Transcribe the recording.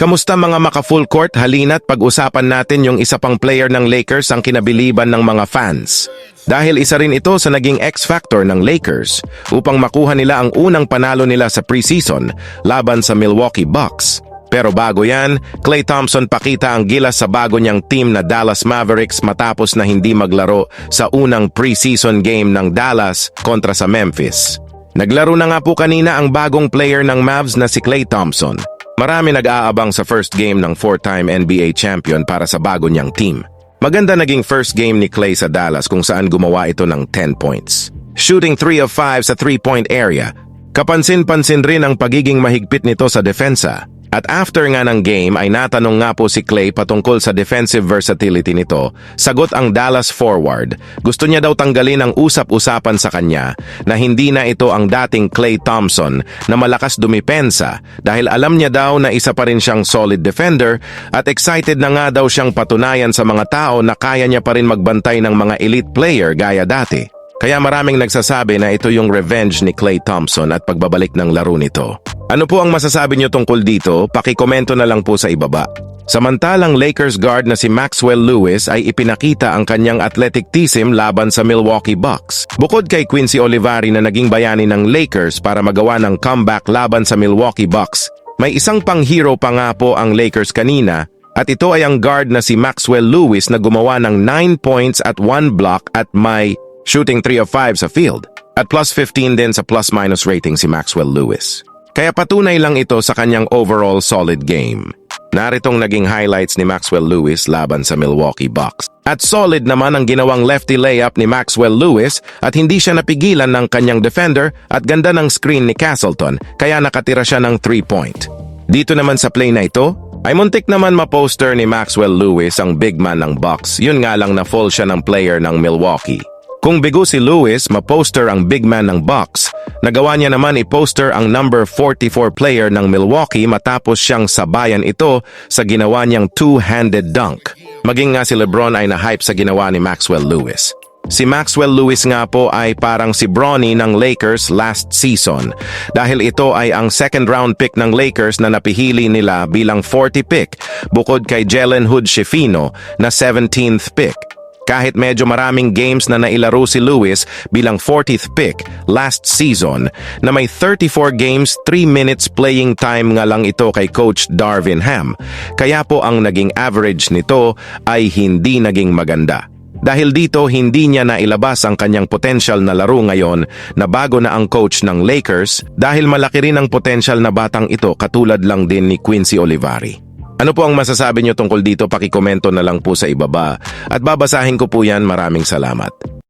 Kamusta mga maka-full court? Halina't pag-usapan natin yung isa pang player ng Lakers ang kinabiliban ng mga fans. Dahil isa rin ito sa naging X-factor ng Lakers upang makuha nila ang unang panalo nila sa preseason laban sa Milwaukee Bucks. Pero bago yan, Klay Thompson pakita ang gilas sa bago niyang team na Dallas Mavericks matapos na hindi maglaro sa unang preseason game ng Dallas kontra sa Memphis. Naglaro na nga po kanina ang bagong player ng Mavs na si Klay Thompson. Marami nag-aabang sa first game ng four-time NBA champion para sa bago niyang team. Maganda naging first game ni Klay sa Dallas kung saan gumawa ito ng 10 points. Shooting 3 of 5 sa 3-point area. Kapansin-pansin rin ang pagiging mahigpit nito sa depensa. At after nga ng game ay natanong nga po si Clay patungkol sa defensive versatility nito. Sagot ang Dallas forward. Gusto niya daw tanggalin ang usap-usapan sa kanya na hindi na ito ang dating Clay Thompson na malakas dumipensa dahil alam niya daw na isa pa rin siyang solid defender at excited na nga daw siyang patunayan sa mga tao na kaya niya pa rin magbantay ng mga elite player gaya dati. Kaya maraming nagsasabi na ito yung revenge ni Clay Thompson at pagbabalik ng laro nito. Ano po ang masasabi niyo tungkol dito? Pakikomento na lang po sa ibaba. Samantalang Lakers guard na si Maxwell Lewis ay ipinakita ang kanyang athleticism laban sa Milwaukee Bucks. Bukod kay Quincy Olivari na naging bayani ng Lakers para magawa ng comeback laban sa Milwaukee Bucks, may isang pang-hero pa nga po ang Lakers kanina at ito ay ang guard na si Maxwell Lewis na gumawa ng 9 points at 1 block at may shooting 3 of 5 sa field. At plus 15 din sa plus-minus rating si Maxwell Lewis. Kaya patunay lang ito sa kanyang overall solid game. Naritong naging highlights ni Maxwell Lewis laban sa Milwaukee Bucks. At solid naman ang ginawang lefty layup ni Maxwell Lewis at hindi siya napigilan ng kanyang defender at ganda ng screen ni Castleton kaya nakatira siya ng 3-point. Dito naman sa play na ito, ay muntik naman ma-poster ni Maxwell Lewis ang big man ng Bucks. Yun nga lang na fall siya ng player ng Milwaukee. Kung bigo si Lewis, ma-poster ang big man ng Bucks, nagawa niya naman i-poster ang number 44 player ng Milwaukee matapos siyang sabayan ito sa ginawa niyang two-handed dunk. Maging nga si Lebron ay na-hype sa ginawa ni Maxwell Lewis. Si Maxwell Lewis nga po ay parang si Bronny ng Lakers last season dahil ito ay ang second round pick ng Lakers na napihili nila bilang 40 pick bukod kay Jalen Hood Shifino na 17th pick. Kahit medyo maraming games na nailaro si Lewis bilang 40th pick last season na may 34 games 3 minutes playing time nga lang ito kay Coach Darvin Ham. Kaya po ang naging average nito ay hindi naging maganda. Dahil dito hindi niya nailabas ang kanyang potential na laro ngayon na bago na ang coach ng Lakers dahil malaki rin ang potential na batang ito katulad lang din ni Quincy Olivari. Ano po ang masasabi niyo tungkol dito? Pakikomento na lang po sa ibaba at babasahin ko po yan. Maraming salamat.